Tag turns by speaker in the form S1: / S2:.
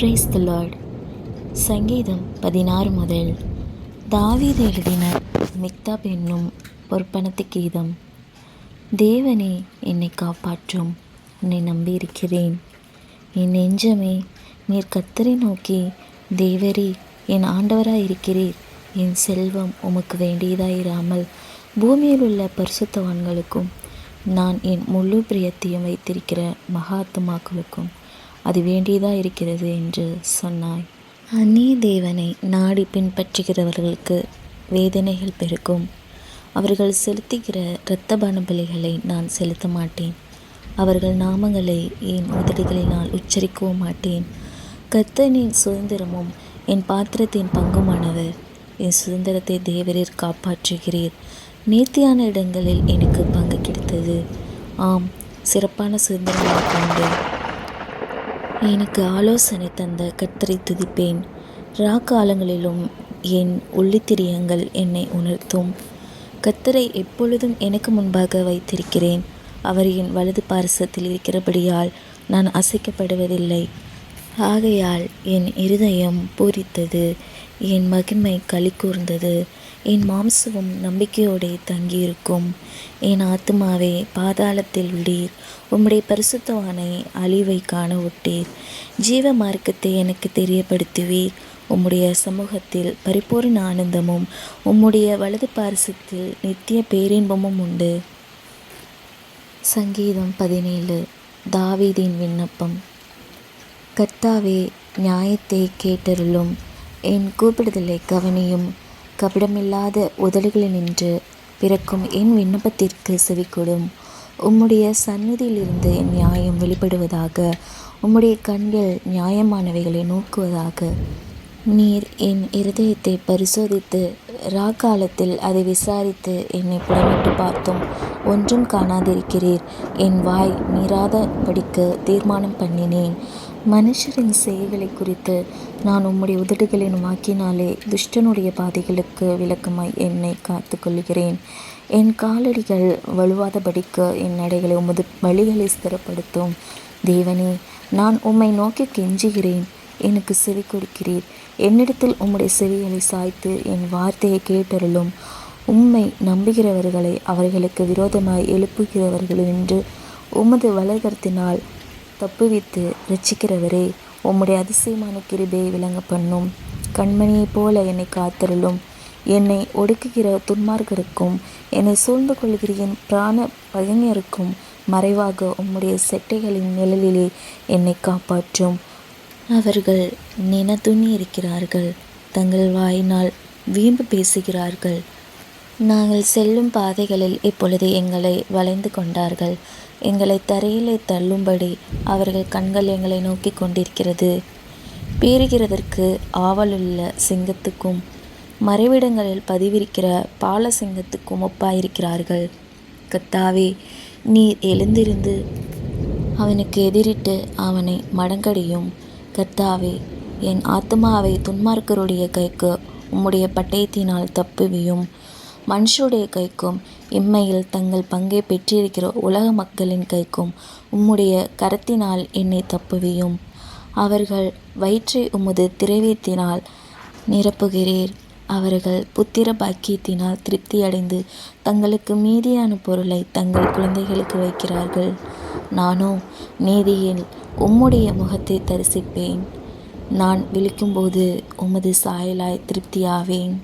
S1: Praise the Lord சங்கீதம் பதினாறு முதல். தாவீது எழுதின மிக்தாப் என்னும் பொற்பனத்து கீதம். தேவனே என்னை காப்பாற்றும். உன்னை நம்பியிருக்கிறேன். என் நெஞ்சமே நீர் கத்தரை நோக்கி தேவரே என் ஆண்டவராக இருக்கிறீர் என் செல்வம் உமக்கு வேண்டியதாயிராமல் பூமியில் உள்ள பரிசுத்தவான்களுக்கும் நான் என் முழு பிரியத்தையும் வைத்திருக்கிற மகாத்மாக்களுக்கும் அது வேண்டியதாக இருக்கிறது என்று சொன்னாய். அந்நிய தேவனை நாடி பின்பற்றுகிறவர்களுக்கு வேதனைகள் பெருகும் அவர்கள் செலுத்துகிற இரத்தபான பலிகளை நான் செலுத்த மாட்டேன். அவர்கள் நாமங்களை என் உதடுகளினால் உச்சரிக்கவும் மாட்டேன். கர்த்தனின் சுதந்திரமும் என் பாத்திரத்தின் பங்குமானவர். என் சுதந்திரத்தை தேவரீர் காப்பாற்றுகிறீர். நேர்த்தியான இடங்களில் எனக்கு பங்கு கிடைத்தது. ஆம் சிறப்பான சுதந்திரமாக கொண்டேன் எனக்கு ஆலோசனை தந்த கர்த்தரை துதிப்பேன். ரா காலங்களிலும் என் உள்ளித்திரியங்கள் என்னை உணர்த்தும். கர்த்தரை எப்பொழுதும் எனக்கு முன்பாக வைத்திருக்கிறேன். அவர் என் வலது பாரசத்தில் இருக்கிறபடியால் நான் அசைக்கப்படுவதில்லை. ஆகையால் என் இருதயம் பூரித்தது என் மகிமை களி கூர்ந்தது என் மாம்சமும் நம்பிக்கையோடே தங்கியிருக்கும். என் ஆத்துமாவே பாதாளத்தில் உள்ளீர். உம்முடைய பரிசுத்தவானை அழிவை காண விட்டீர். ஜீவ மார்க்கத்தை எனக்கு தெரியப்படுத்துவீர். உம்முடைய சமூகத்தில் பரிபூர்ண ஆனந்தமும் உம்முடைய வலது பாரசத்தில் நித்திய பேரின்பமும் உண்டு. சங்கீதம் பதினேழு. தாவீதின் விண்ணப்பம். கர்த்தாவே நியாயத்தை கேட்டருளும். என் கூப்பிடுதலை கவனியும். கபடமில்லாத உதடுகளினின்று பிறக்கும் என் விண்ணப்பத்திற்கு செவிக்கொடும் உம்முடைய சந்நிதியிலிருந்து என் நியாயம் வெளிப்படுவதாக உம்முடைய கண்கள் நியாயமானவைகளை நோக்குவதாக. நீர் என் இருதயத்தை பரிசோதித்து ராக்காலத்தில் அதை விசாரித்து என்னை புடமிட்டு பார்த்தும். ஒன்றும் காணாதிருக்கிறீர். என் வாய் மீறாதபடிக்கு தீர்மானம் பண்ணினேன். மனுஷரின் செய்களை குறித்து நான் உம்முடைய உதடுகளின் வாக்கினாலே துஷ்டனுடைய பாதைகளுக்கு விளக்கமாய் என்னை காத்து கொள்கிறேன் என் காலடிகள் வலுவாதபடிக்கு என் நடைகளை உமது வழிகளை ஸ்திரப்படுத்தும். தேவனே நான் உம்மை நோக்கி கெஞ்சுகிறேன். எனக்கு செவி கொடுக்கிறீர். என்னிடத்தில் உம்முடைய செவிகளை சாய்த்து என் வார்த்தையை கேட்டருளும். உம்மை நம்புகிறவர்களை அவர்களுக்கு விரோதமாய் எழுப்புகிறவர்கள் என்று உமது வலகரத்தினால் தப்புவித்து ரட்சிக்கிறவரே உம்முடைய அதிசயமான கிருபையை விளங்க பண்ணும் கண்மணியைப் போல என்னை காத்திருளும். என்னை ஒடுக்குகிற துன்மார்களுக்கும் என்னை சூழ்ந்து கொள்கிற என் பிராண பகைஞருக்கும் மறைவாக உம்முடைய செட்டைகளின் நிழலிலே என்னை காப்பாற்றும். அவர்கள் நினதுணி இருக்கிறார்கள். தங்கள் வாயினால் வீம்பு பேசுகிறார்கள். நாங்கள் செல்லும் பாதைகளில் இப்பொழுது எங்களை வளைந்து கொண்டார்கள். எங்களை தரையிலே தள்ளும்படி அவர்கள் கண்கள் எங்களை நோக்கி கொண்டிருக்கிறது. பீறுகிறதற்கு ஆவலுள்ள சிங்கத்துக்கும் மறைவிடங்களில் பதிவிருக்கிற பால சிங்கத்துக்கும் ஒப்பாயிருக்கிறார்கள். கத்தாவே நீர் எழுந்திருந்து அவனுக்கு எதிரிட்டு அவனை மடங்கடியும். கர்த்தாவே என் ஆத்மாவை துன்மார்க்கருடைய கைக்கு உம்முடைய பட்டயத்தினால் தப்புவியும். மனுஷருடைய கைக்கும் இம்மையில் தங்கள் பங்கை பெற்றிருக்கிற உலக மக்களின் கைக்கும் உம்முடைய கரத்தினால் என்னை தப்புவியும். அவர்கள் வயிற்றை உமது திரவியத்தினால் நிரப்புகிறீர். அவர்கள் புத்திர பாக்கியத்தினால் திருப்தியடைந்து தங்களுக்கு மீதியான பொருளை தங்கள் குழந்தைகளுக்கு வைக்கிறார்கள். நானோ நீதியில் உம்முடைய முகத்தை தரிசிப்பேன். நான் விழிக்கும்போது உமது சாயலாய் திருப்தியாவேன்.